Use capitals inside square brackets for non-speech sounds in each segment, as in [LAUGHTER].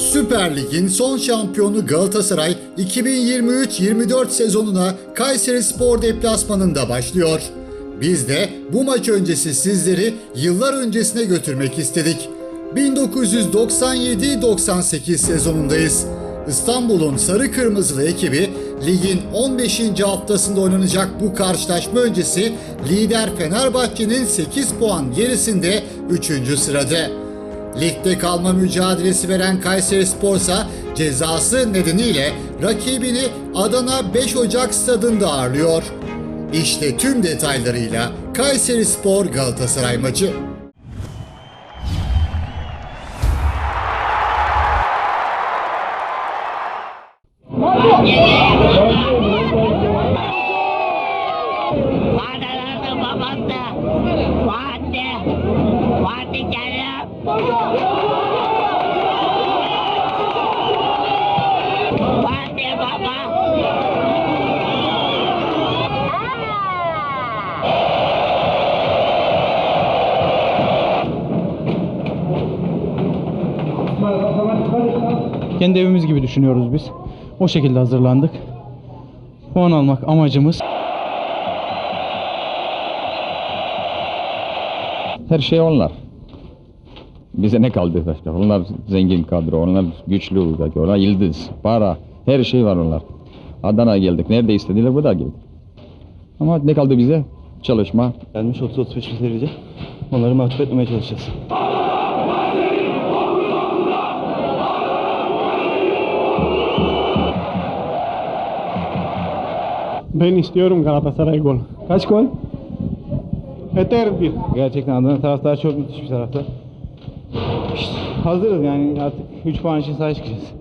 Süper Lig'in son şampiyonu Galatasaray 2023-24 sezonuna Kayseri Spor deplasmanında başlıyor. Biz de bu maç öncesi sizleri yıllar öncesine götürmek istedik. 1997-98 sezonundayız. İstanbul'un sarı kırmızılı ekibi ligin 15. haftasında oynanacak bu karşılaşma öncesi lider Fenerbahçe'nin 8 puan gerisinde 3. sırada. Ligde kalma mücadelesi veren Kayseri Spor'sa cezası nedeniyle rakibini Adana 5 Ocak stadında ağırlıyor. İşte tüm detaylarıyla Kayseri Spor Galatasaray maçı. Geliyor. Fatih baba. Kendi evimiz gibi düşünüyoruz biz. O şekilde hazırlandık. Puan almak amacımız. Her şey onlar. Bize ne kaldı başka? Onlar zengin kadro, onlar güçlü, onlar yıldız, para, her şey var onlar. Adana'ya geldik, nerede istediler burada geldik. Ama ne kaldı bize? Çalışma. Gelmiş 30-35 bitirece. Onları mahcup etmemeye çalışacağız. Ben istiyorum Galatasaray gol. Kaç gol? Yeter bir. Gerçekten Adana taraftarı çok müthiş bir taraftar. İşte hazırız yani artık 3 puan için sahaya çıkacağız.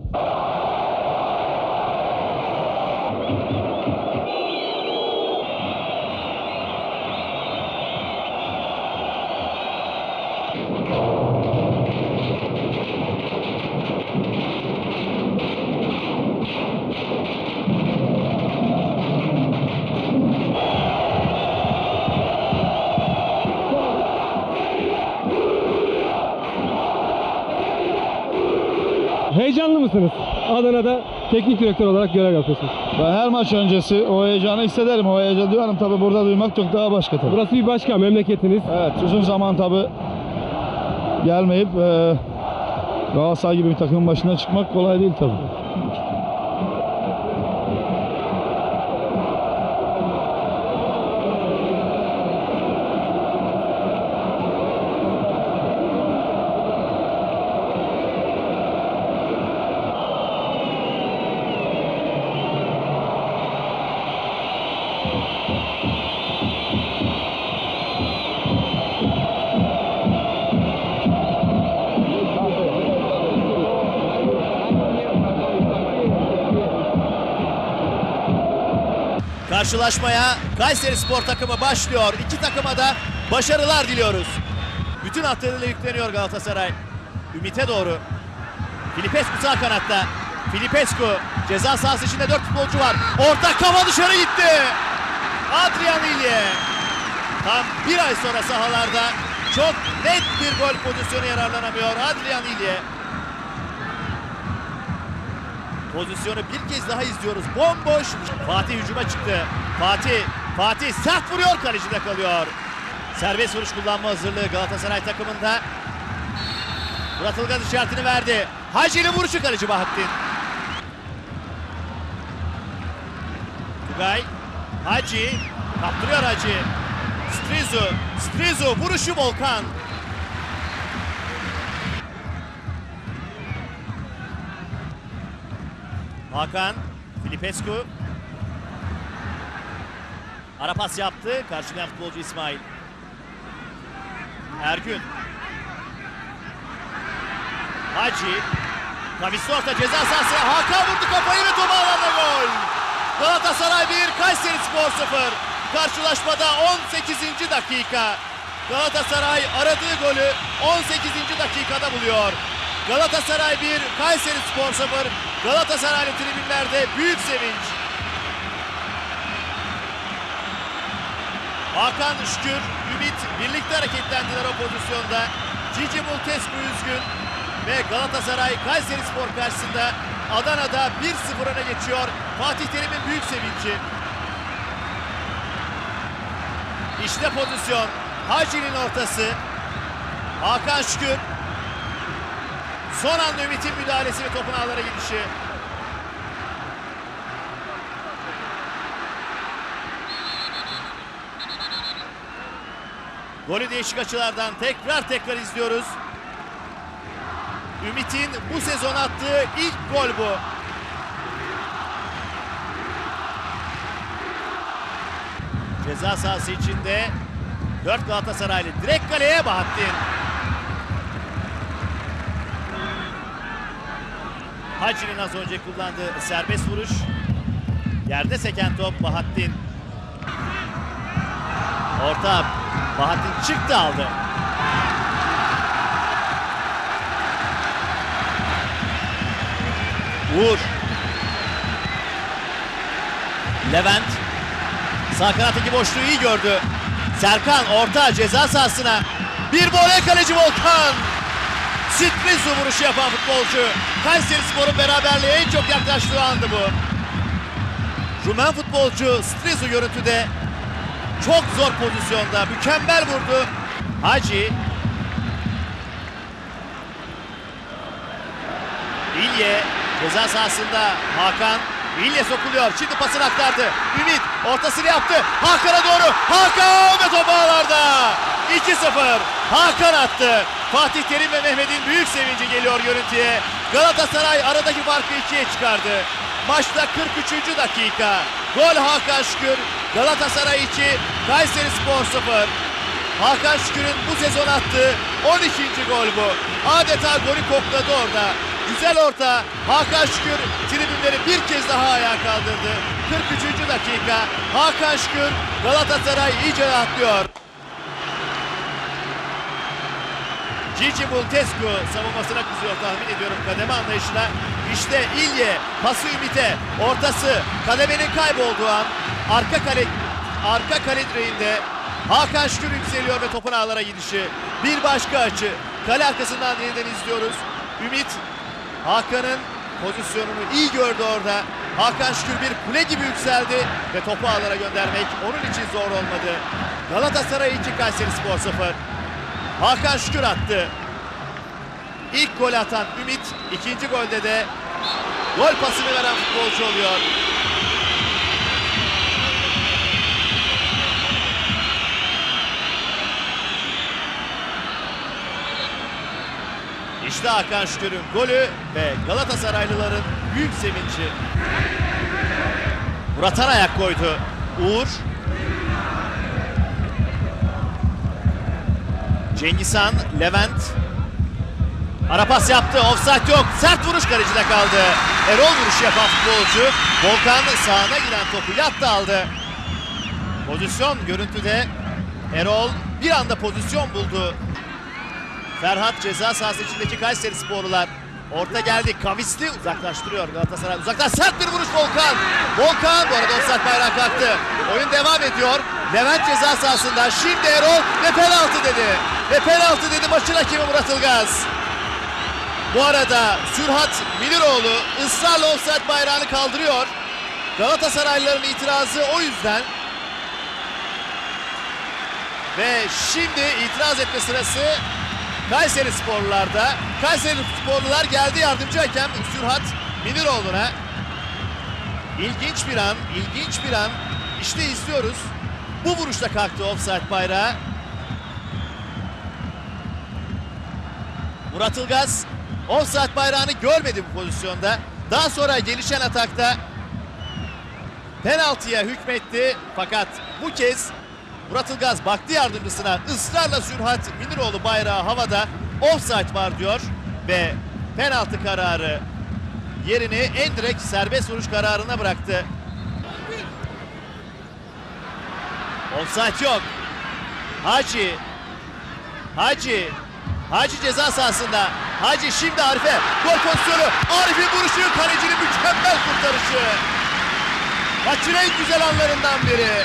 Heyecanlı mısınız? Adana'da teknik direktör olarak görev yapıyorsunuz. Ben her maç öncesi o heyecanı hissederim. O heyecanı duyarım. Tabii burada duymak çok daha başka tabii. Burası bir başka memleketiniz. Evet uzun zaman tabii gelmeyip e, Galatasaray gibi bir takımın başına çıkmak kolay değil tabii. Karşılaşmaya Kayseri Spor takımı başlıyor. İki takıma da başarılar diliyoruz. Bütün hatlarıyla yükleniyor Galatasaray. Ümit'e doğru. Filipescu sağ kanatta. Filipescu ceza sahası içinde dört futbolcu var. Orta kafa dışarı gitti. Adrian İlye. Tam bir ay sonra sahalarda çok net bir gol pozisyonu yararlanamıyor Adrian İlye. Pozisyonu bir kez daha izliyoruz. Bomboş. Fatih hücuma çıktı. Fatih, Fatih sert vuruyor kalecide kalıyor. Serbest vuruş kullanma hazırlığı Galatasaray takımında. Murat Ilgaz işaretini verdi. Hacı'nın vuruşu kaleci Bahattin. Tugay, Hacı, kaptırıyor Hacı. Strizu, Strizu vuruşu Volkan. Hakan, Filipescu. Ara pas yaptı. Karşılayan futbolcu İsmail. Ergün. Hacı. Kavisli orta ceza sahası. Hakan vurdu kafayı ve topu alanda gol. Galatasaray 1, Kayseri Spor 0. Karşılaşmada 18. dakika. Galatasaray aradığı golü 18. dakikada buluyor. Galatasaray 1, Kayseri Spor 0. Galatasaraylı tribünlerde büyük sevinç. Hakan Şükür, Ümit birlikte hareketlendiler o pozisyonda. Cici Multescu üzgün Ve Galatasaray Kayseri Spor karşısında Adana'da 1-0 öne geçiyor. Fatih Terim'in büyük sevinci. İşte pozisyon. Hacı'nin ortası. Hakan Şükür. Son anda Ümit'in müdahalesi ve topun ağlara gidişi. Golü değişik açılardan tekrar tekrar izliyoruz. Ümit'in bu sezon attığı ilk gol bu. Ceza sahası içinde 4 Galatasaraylı direkt kaleye Bahattin. Hacı'nın az önce kullandığı serbest vuruş. Yerde seken top Bahattin. Orta Bahattin çıktı aldı. Uğur. Levent. Sağ kanattaki boşluğu iyi gördü. Serkan orta ceza sahasına. Bir voley kaleci Volkan. Sürpriz vuruşu yapan futbolcu. Kayseri Spor'un beraberliğe en çok yaklaştığı andı bu. Rumen futbolcu Strizu görüntüde çok zor pozisyonda mükemmel vurdu. Hacı İlye ceza sahasında Hakan İlye sokuluyor. Şimdi pasını aktardı. Ümit ortasını yaptı. Hakan'a doğru. Hakan ve top ağlarda. 2-0. Hakan attı. Fatih Terim ve Mehmet'in büyük sevinci geliyor görüntüye. Galatasaray aradaki farkı ikiye çıkardı. Maçta 43. dakika. Gol Hakan Şükür. Galatasaray 2, Kayseri Spor 0. Hakan Şükür'ün bu sezon attığı 12. gol bu. Adeta golü kokladı orada. Güzel orta. Hakan Şükür tribünleri bir kez daha ayağa kaldırdı. 43. dakika. Hakan Şükür Galatasaray iyice rahatlıyor. Cici Bultescu savunmasına kızıyor tahmin ediyorum kademe anlayışına. İşte İlye pası Ümit'e ortası kademenin kaybolduğu an arka kale arka kale direğinde Hakan Şükür yükseliyor ve topun ağlara gidişi. Bir başka açı. Kale arkasından yeniden izliyoruz. Ümit Hakan'ın pozisyonunu iyi gördü orada. Hakan Şükür bir kule gibi yükseldi ve topu ağlara göndermek onun için zor olmadı. Galatasaray 2 Kayseri Spor 0. Hakan Şükür attı. İlk gol atan Ümit ikinci golde de gol pasını veren futbolcu oluyor. İşte Hakan Şükür'ün golü ve Galatasaraylıların büyük sevinci. Murat ayak koydu. Uğur Cengizhan, Levent. Ara pas yaptı. Offside yok. Sert vuruş kalecide kaldı. Erol vuruşu yapan futbolcu. Volkan sağına giden topu yattı aldı. Pozisyon görüntüde. Erol bir anda pozisyon buldu. Ferhat ceza sahası içindeki Kayseri sporlular. Orta geldi. Kavisli uzaklaştırıyor Galatasaray. Uzaktan sert bir vuruş Volkan. Volkan bu arada offside bayrağı kalktı. Oyun devam ediyor. Levent ceza sahasında. Şimdi Erol ve dedi. Ve penaltı dedi maçın hakemi Murat Ilgaz. Bu arada Sürhat Miniroğlu ısrarla offside bayrağını kaldırıyor. Galatasaraylıların itirazı o yüzden. Ve şimdi itiraz etme sırası Kayseri sporlularda. Kayseri sporlular geldi yardımcı hakem Sürhat Miniroğlu'na. İlginç bir an, ilginç bir an. İşte izliyoruz. Bu vuruşta kalktı offside bayrağı. Murat Ilgaz offside bayrağını görmedi bu pozisyonda. Daha sonra gelişen atakta penaltıya hükmetti. Fakat bu kez Murat Ilgaz baktı yardımcısına ısrarla Sürhat Miniroğlu bayrağı havada offside var diyor ve penaltı kararı yerini en direkt serbest vuruş kararına bıraktı. Offside yok. Hacı. Hacı. Hacı ceza sahasında. Hacı şimdi Arif'e. Gol pozisyonu. Arif'in vuruşu. Kalecinin mükemmel kurtarışı. Maçın en güzel anlarından biri.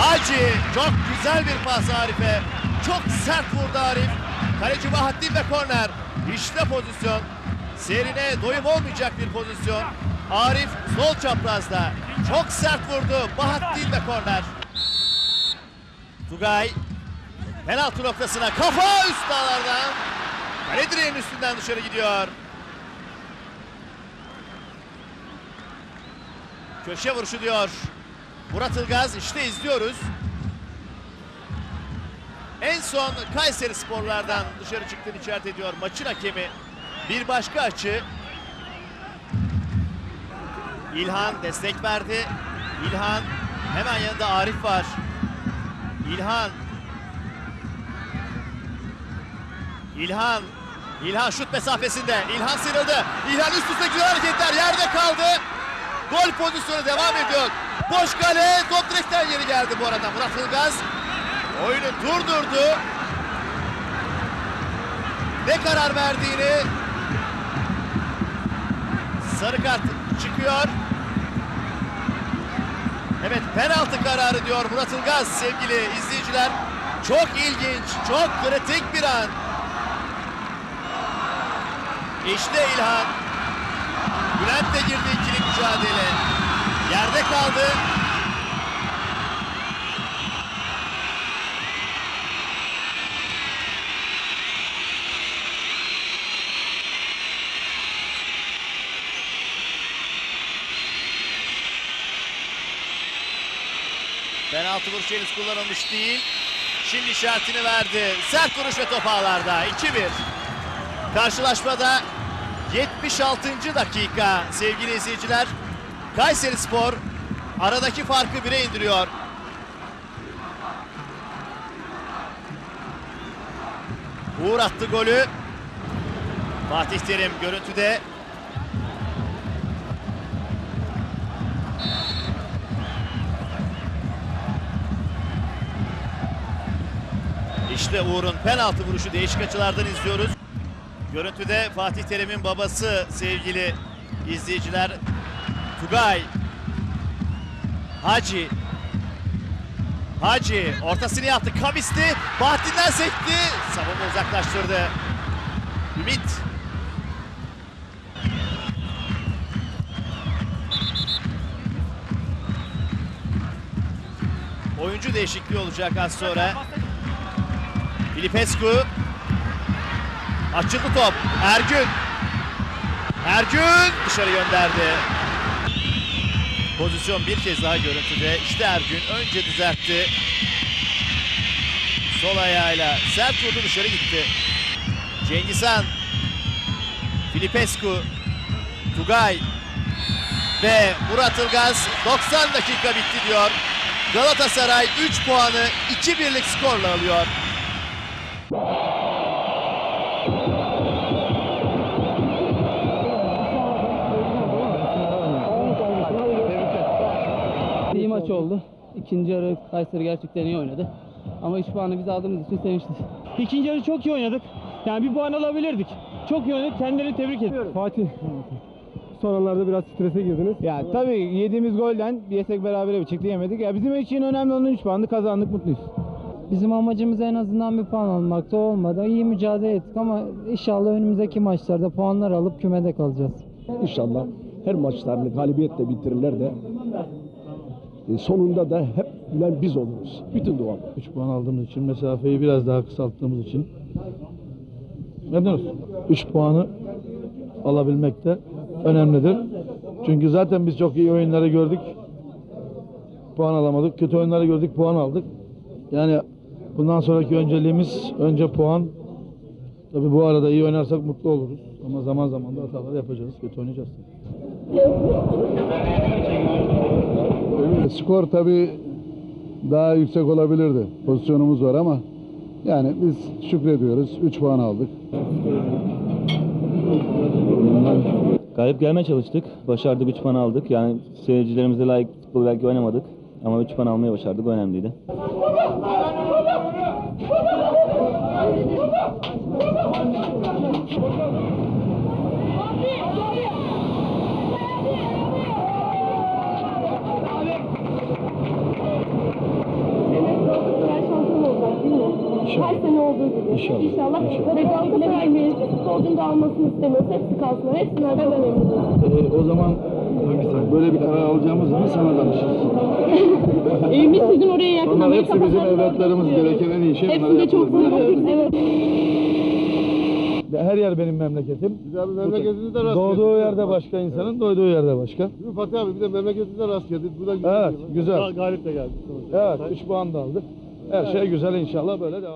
Hacı çok güzel bir pas Arif'e. Çok sert vurdu Arif. Kaleci Bahattin ve korner. İşte pozisyon. Serine doyum olmayacak bir pozisyon. Arif sol çaprazda. Çok sert vurdu. Bahattin ve korner. Tugay penaltı noktasına kafa üst ağlardan. Kale direğinin üstünden dışarı gidiyor. Köşe vuruşu diyor. Murat Ilgaz işte izliyoruz. En son Kayseri sporlardan dışarı çıktığını işaret ediyor maçın hakemi. Bir başka açı. İlhan destek verdi. İlhan hemen yanında Arif var. İlhan. İlhan. İlhan şut mesafesinde. İlhan sıyrıldı. İlhan üst üste güzel hareketler yerde kaldı. Gol pozisyonu devam ediyor. Boş kale. Top direkten yeri geldi bu arada Murat Ilgaz. Oyunu durdurdu. Ne karar verdiğini sarı kart çıkıyor. Evet penaltı kararı diyor Murat Ilgaz sevgili izleyiciler. Çok ilginç, çok kritik bir an. İşte İlhan. Bülent de girdi ikili mücadele. Yerde kaldı. Penaltı vuruş henüz kullanılmış değil. Şimdi işaretini verdi. Sert vuruş ve top ağlarda. 2-1. Karşılaşmada 76. dakika sevgili izleyiciler. Kayseri Spor aradaki farkı 1'e indiriyor. Uğur attı golü. Fatih Terim görüntüde. İşte Uğur'un penaltı vuruşu değişik açılardan izliyoruz. Görüntüde Fatih Terim'in babası sevgili izleyiciler. Tugay. Hacı. Hacı ortasını yaptı. Kavisti. Bahattin'den sekti. Savunma uzaklaştırdı. Ümit. Oyuncu değişikliği olacak az sonra. Filipescu. Açıldı top. Ergün. Ergün dışarı gönderdi. Pozisyon bir kez daha görüntüde. İşte Ergün önce düzeltti. Sol ayağıyla sert vurdu dışarı gitti. Cengizhan. Filipescu. Tugay. Ve Murat Ilgaz 90 dakika bitti diyor. Galatasaray 3 puanı 2-1'lik skorla alıyor. İkinci yarı Kayseri gerçekten iyi oynadı. Ama 3 puanı biz aldığımız için sevinçliyiz. İkinci yarı çok iyi oynadık. Yani bir puan alabilirdik. Çok iyi oynadık. Kendilerini tebrik ediyorum. Fatih. Son anlarda biraz strese girdiniz. Ya tabii yediğimiz golden yesek berabere bir çıktı yemedik. Ya bizim için önemli olan 3 puandı kazandık mutluyuz. Bizim amacımız en azından bir puan almakta olmadı. İyi mücadele ettik ama inşallah önümüzdeki maçlarda puanlar alıp kümede kalacağız. İnşallah her maçlarını galibiyetle bitirirler de e, sonunda da hep bilen biz oluruz. Bütün duam. 3 puan aldığımız için, mesafeyi biraz daha kısalttığımız için. Olsun? 3 puanı alabilmek de önemlidir. Çünkü zaten biz çok iyi oyunları gördük. Puan alamadık. Kötü oyunları gördük, puan aldık. Yani bundan sonraki önceliğimiz önce puan. Tabii bu arada iyi oynarsak mutlu oluruz. Ama zaman zaman da hatalar yapacağız. Kötü oynayacağız. Skor tabii daha yüksek olabilirdi. Pozisyonumuz var ama yani biz şükrediyoruz. 3 puan aldık. Galip gelmeye çalıştık. Başardık 3 puan aldık. Yani seyircilerimize layık futbol belki oynamadık. Ama 3 puan almayı başardık. O önemliydi. Her sene olduğu gibi. düşünüyoruz. İnşallah. Ve Galatasaray futbolcunun da almasını istemiyoruz. Hepsi kalsın. Hepsinden çok memnunuz. Ee, o zaman böyle bir karar alacağımız zaman sana danışırız. [LAUGHS] Evimiz sizin oraya yakın. Onlar hepsi bizim evlatlarımız. Gereken en iyi şey Hepsini de çok seviyoruz. Evet. Her yer benim memleketim. Güzel bir memleketinizde rast Doğduğu yerde başka insanın, doyduğu yerde başka. geldik. Fatih abi bir de memleketinizde rast geldik. Bu da Evet, güzel. Galip de geldi. Evet, 3 puan da aldık. Her şey güzel inşallah böyle devam.